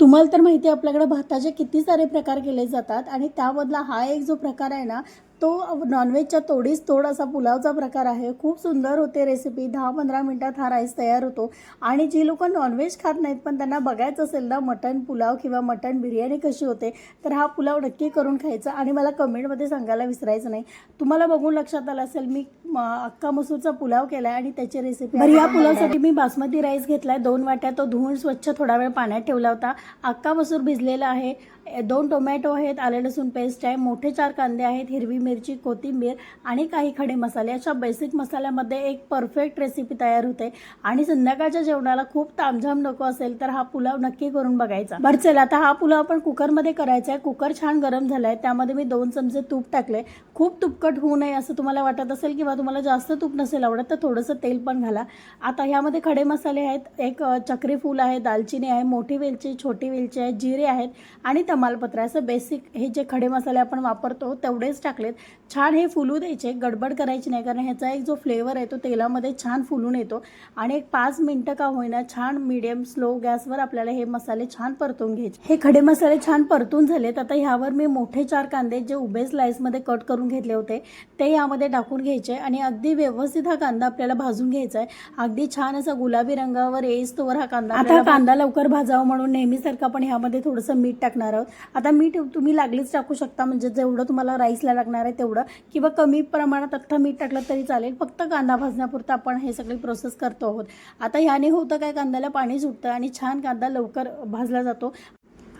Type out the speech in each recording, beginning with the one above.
तुम्हाला तर माहिती आहे आपल्याकडे भाताचे किती सारे प्रकार केले जातात आणि त्यामधला हा एक जो प्रकार आहे ना तो नॉनव्हेजच्या तोडीस तोड असा पुलावचा प्रकार आहे. खूप सुंदर होते रेसिपी दहा पंधरा मिनटात हा राईस तयार होतो. आणि जी लोक नॉनव्हेज खात नाहीत पण त्यांना बघायचं असेल ना मटण पुलाव किंवा मटण बिर्याणी कशी होते तर हा पुलाव नक्की करून खायचा. आणि मला कमेंटमध्ये सांगायला विसरायचं नाही. तुम्हाला बघून लक्षात आलं असेल मी अख्खा मसूरचा पुलाव केला आणि त्याची रेसिपी बरं या पुलावसाठी मी बासमती राईस घेतलाय. दोन वाट्या तो धुवून स्वच्छ थोडा वेळ पाण्यात ठेवला होता. अख्खा मसूर भिजलेला आहे. दोन टोमॅटो आहेत आले लसूण पेस्ट आहे मोठे चार कांदे आहेत हिरवी मिरची कोथिंबीर आणि काही खडे मसाले. अशा बेसिक मसाल्यामध्ये एक परफेक्ट रेसिपी तयार होते. आणि संध्याकाळच्या जेवणाला खूप तामझाम नको असेल तर हा पुलाव नक्की करून बघायचा. बरं चला आता हा पुलाव आपण कुकरमध्ये करायचा आहे. कुकर छान गरम झाला आहे त्यामध्ये मी दोन चमचे तूप टाकले खूप तुपकट होऊ नये असं तुम्हाला वाटत असेल किंवा तुम्हाला जास्त तूप नसेल आवडत तर थोडंसं तेल पण घाला. आता ह्यामध्ये खडे मसाले आहेत. एक चक्रीफूल चक्री फूल आहे दालचिनी आहे मोठी वेलची छोटी वेलची आहे जिरे आहेत आणि तमालपत्र. असं बेसिक हे जे खडे मसाले आपण वापरतो तेवढेच टाकलेत. छान हे फुलू द्यायचे गडबड करायची नाही कारण ह्याचा एक जो फ्लेवर आहे तो तेलामध्ये छान फुलून येतो. आणि एक पाच मिनटं का होईना छान मिडियम स्लो गॅसवर आपल्याला हे मसाले छान परतून घ्यायचे. हे खडे मसाले छान परतून झालेत. आता ह्यावर मी मोठे चार कांदे जे उभे स्लाइसमध्ये कट करून घेतले होते ते यामध्ये टाकून घ्यायचे आणि अगदी व्यवस्थित हा कांदा आपल्याला भाजून घ्यायचा आहे. अगदी छान असा गुलाबी रंगावर येईस तोवर हा कांदा आता कांदा लवकर भाजावा म्हणून नेहमीसारखं आपण ह्यामध्ये थोडंसं मीठ टाकणार आहोत. आता मीठ तुम्ही लागलीच टाकू शकता म्हणजे जेवढं तुम्हाला राईसला लागणार आहे तेवढं. किंवा कमी प्रमाणात अख्खा मीठ टाकलं तरी चालेल फक्त कांदा भाजण्यापुरतं आपण हे सगळी प्रोसेस करतो आहोत. आता ह्याने होतं काय कांद्याला पाणी सुटतं आणि छान कांदा लवकर भाजला जातो.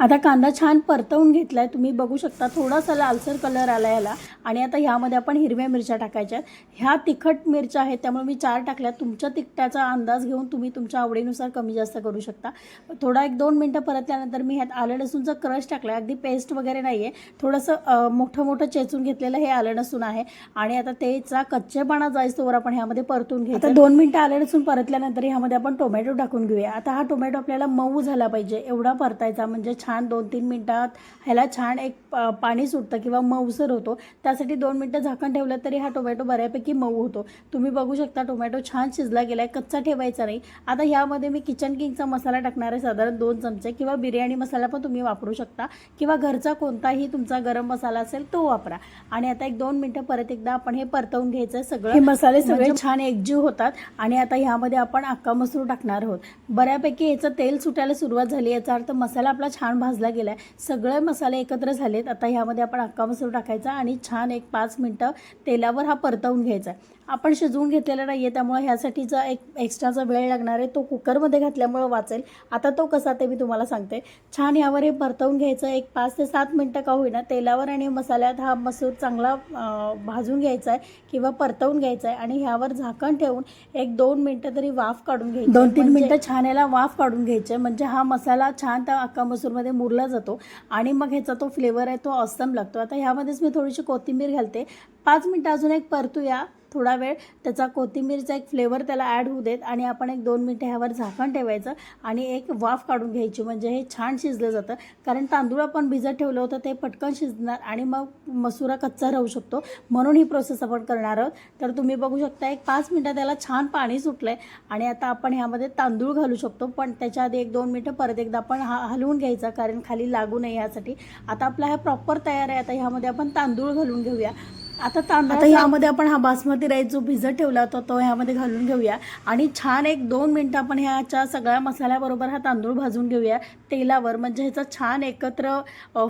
आता कांदा छान परतवून घेतलाय. तुम्ही बघू शकता थोडासा लालसर कलर आला याला. आणि आता ह्यामध्ये आपण हिरव्या मिरच्या टाकायच्या. आहेत ह्या तिखट मिरच्या आहेत त्यामुळे मी चार टाकल्या. तुमच्या तिखटाचा अंदाज घेऊन तुम्ही तुमच्या आवडीनुसार कमी जास्त करू शकता. थोडा एक दोन मिनटं परतल्यानंतर मी ह्यात आलं लसूणचं क्रश टाकलं अगदी पेस्ट वगैरे नाही आहे थोडंसं मोठं मोठं चेचून घेतलेलं हे आलं लसूण आहे. आणि आता तेचा कच्चेपणा जायस्तोवर आपण ह्यामध्ये परतून घ्यायचं. आता दोन मिनटं आलं लसूण परतल्यानंतर ह्यामध्ये आपण टोमॅटो टाकून घेऊया. आता हा टोमॅटो आपल्याला मऊ झाला पाहिजे. एवढा परतायचा म्हणजे छान दोन तीन मिनटात ह्याला छान एक पाणी सुटतं किंवा मऊसर होतो. त्यासाठी दोन मिनटं झाकण ठेवलं तरी हा टोमॅटो बऱ्यापैकी मऊ होतो. तुम्ही बघू शकता टोमॅटो छान शिजला गेलाय कच्चा ठेवायचा नाही. आता ह्यामध्ये मी किचन किंगचा मसाला टाकणार आहे साधारण दोन चमचे किंवा बिर्याणी मसाला पण तुम्ही वापरू शकता. किंवा घरचा कोणताही तुमचा गरम मसाला असेल तो वापरा. आणि आता एक दोन मिनटं परत एकदा आपण हे परतवून घ्यायचं आहे सगळं. हे मसाले सगळे छान एकजीव होतात. आणि आता ह्यामध्ये आपण अक्का मसूर टाकणार आहोत. बऱ्यापैकी याचं तेल सुटायला सुरुवात झाली याचा अर्थ मसाला आपला छान भाजला गेला आहे सगळे मसाले एकत्र झालेत. आता ह्यामध्ये आपण अक्का मसूर टाकायचा आणि छान एक पाच मिनटं तेलावर हा परतवून घ्यायचा आहे. आपण शिजवून घेतलेला नाही आहे त्यामुळे ह्यासाठीचा एक एक्स्ट्राचा वेळ लागणार आहे. तो कुकरमध्ये घातल्यामुळं वाचेल. आता तो कसा ते मी तुम्हाला सांगते. छान यावर हे परतवून घ्यायचं. एक पाच ते सात मिनटं का होईना तेलावर आणि मसाल्यात हा मसूर चांगला भाजून घ्यायचा आहे किंवा परतवून घ्यायचा आहे आणि ह्यावर झाकण ठेवून एक दोन मिनटं तरी वाफ काढून घ्यायची. दोन तीन मिनटं छान याला वाफ काढून घ्यायचे. म्हणजे हा मसाला छान त्या अक्का मसूरमध्ये मुरला जातो आणि मग ह्याचा तो फ्लेवर आहे तो ऑसम लागतो. आता ह्यामध्येच मी थोडीशी कोथिंबीर घालते. पाच मिनटं अजून एक परतूया थोडा वेळ. त्याचा कोथिंबीरचा एक फ्लेवर त्याला ॲड होऊ देत आणि आपण एक दोन मिनटं ह्यावर झाकण ठेवायचं आणि एक वाफ काढून घ्यायची. म्हणजे हे छान शिजलं जातं. कारण तांदूळ आपण भिजत ठेवलं होतं ते पटकन शिजणार आणि मग मसुरा कच्चा राहू शकतो. म्हणून ही प्रोसेस आपण करणार आहोत. तर तुम्ही बघू शकता एक पाच मिनटं त्याला छान पाणी सुटलं आहे आणि आता आपण ह्यामध्ये तांदूळ घालू शकतो. पण त्याच्या आधी एक दोन मिनटं परत एकदा आपण हा हलवून घ्यायचा कारण खाली लागू नये यासाठी आता आपला हा प्रॉपर तयार आहे. आता ह्यामध्ये आपण तांदूळ घालून घेऊया. आता तांदूळ आता ह्यामध्ये आपण हा बासमती राईस जो भिजत ठेवला होता तो ह्यामध्ये घालून घेऊया. आणि छान एक दोन मिनटं आपण ह्याच्या सगळ्या मसाल्याबरोबर हा तांदूळ भाजून घेऊया. तेलावर म्हणजे ह्याचा छान एकत्र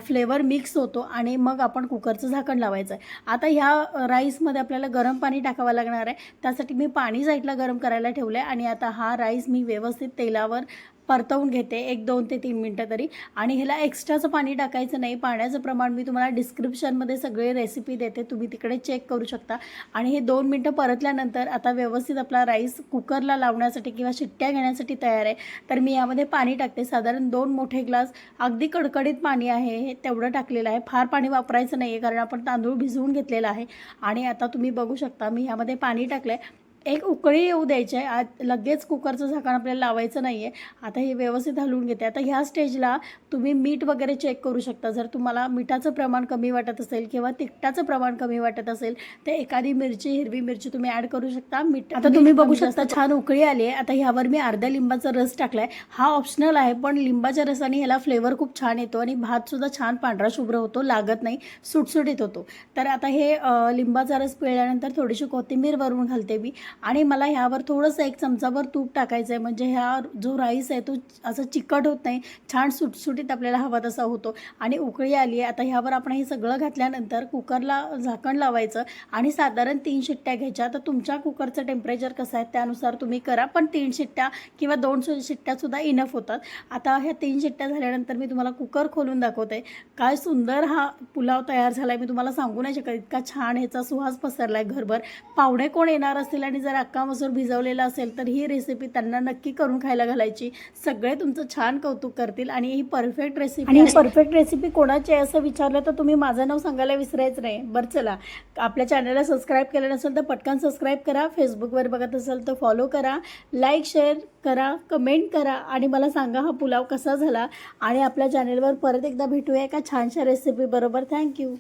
फ्लेवर मिक्स होतो आणि मग आपण कुकरचं झाकण लावायचं आहे. आता ह्या राईसमध्ये आपल्याला गरम पाणी टाकावं लागणार आहे. त्यासाठी मी पाणी साईडला गरम करायला ठेवलं आहे आणि आता हा राईस मी व्यवस्थित तेलावर परतवून घेते एक दोन ते तीन मिनटं तरी. आणि ह्याला एक्स्ट्राचं पाणी टाकायचं नाही. पाण्याचं प्रमाण मी तुम्हाला डिस्क्रिप्शनमध्ये सगळे रेसिपी देते. तुम्ही तिकडे चेक करू शकता. आणि हे दोन मिनटं परतल्यानंतर आता व्यवस्थित आपला राईस कुकरला लावण्यासाठी किंवा शिट्ट्या घेण्यासाठी तयार आहे. तर मी यामध्ये पाणी टाकते. साधारण दोन मोठे ग्लास अगदी कडकडीत पाणी आहे हे तेवढं टाकलेलं आहे. फार पाणी वापरायचं नाही आहे कारण आपण तांदूळ भिजवून घेतलेला आहे. आणि आता तुम्ही बघू शकता मी ह्यामध्ये पाणी टाकलं आहे एक उकळी येऊ द्यायची आहे. आत लगेच कुकरचं झाकण आपल्याला लावायचं नाही आहे आता हे व्यवस्थित हलवून घेते. आता ह्या स्टेजला तुम्ही मीठ वगैरे चेक करू शकता. जर तुम्हाला मिठाचं प्रमाण कमी वाटत असेल किंवा तिखटाचं प्रमाण कमी वाटत असेल तर एखादी मिरची हिरवी मिरची तुम्ही ॲड करू शकता. मीठ आता तुम्ही बघू शकता छान उकळी आली आहे. आता ह्यावर मी अर्ध्या लिंबाचा रस टाकलाय. हा ऑप्शनल आहे पण लिंबाच्या रसाने ह्याला फ्लेवर खूप छान येतो आणि भात सुद्धा छान पांढरा शुभ्र होतो लागत नाही सुटसुटीत होतो. तर आता हे लिंबाचा रस पिळल्यानंतर थोडीशी कोथिंबीर वरून घालते मी. आणि मला ह्यावर थोडंसं एक चमचाभर तूप टाकायचं आहे म्हणजे ह्या जो राईस आहे तो असं चिकट होत नाही. छान सुटसुटीत आपल्याला हवा तसा होतो. आणि उकळी आली आहे आता ह्यावर आपण हे सगळं घातल्यानंतर कुकरला झाकण लावायचं आणि साधारण तीन शिट्ट्या घ्यायच्या. तर तुमच्या कुकरचं टेम्परेचर कसं आहे त्यानुसार तुम्ही करा. पण तीन शिट्ट्या किंवा दोन शिट्ट्यासुद्धा इनफ होतात. आता ह्या तीन शिट्ट्या झाल्यानंतर मी तुम्हाला कुकर खोलून दाखवते. काय सुंदर हा पुलाव तयार झाला आहे मी तुम्हाला सांगू नाही शकत. इतका छान ह्याचा सुहास पसरला आहे घरभर. पाहुणे कोण येणार असतील आणि जर अक्का मसूर भिजवलेला असेल तर ही रेसिपी त्यांना नक्की करून खायला घालायची. सगळे तुमचं छान कौतुक करतील आणि ही परफेक्ट रेसिपी आणि ही परफेक्ट रेसिपी कोणाची आहे असं विचारलं तर तुम्ही माझं नाव सांगायला विसरायचं नाही. बरं चला आपल्या चॅनलला सबस्क्राईब केलं नसेल तर पटकन सबस्क्राईब करा. फेसबुकवर बघत असाल तर फॉलो करा. लाईक शेअर करा कमेंट करा आणि मला सांगा हा पुलाव कसा झाला. आणि आपल्या चॅनलवर परत एकदा भेटूया एका छानशा रेसिपी बरोबर. थँक्यू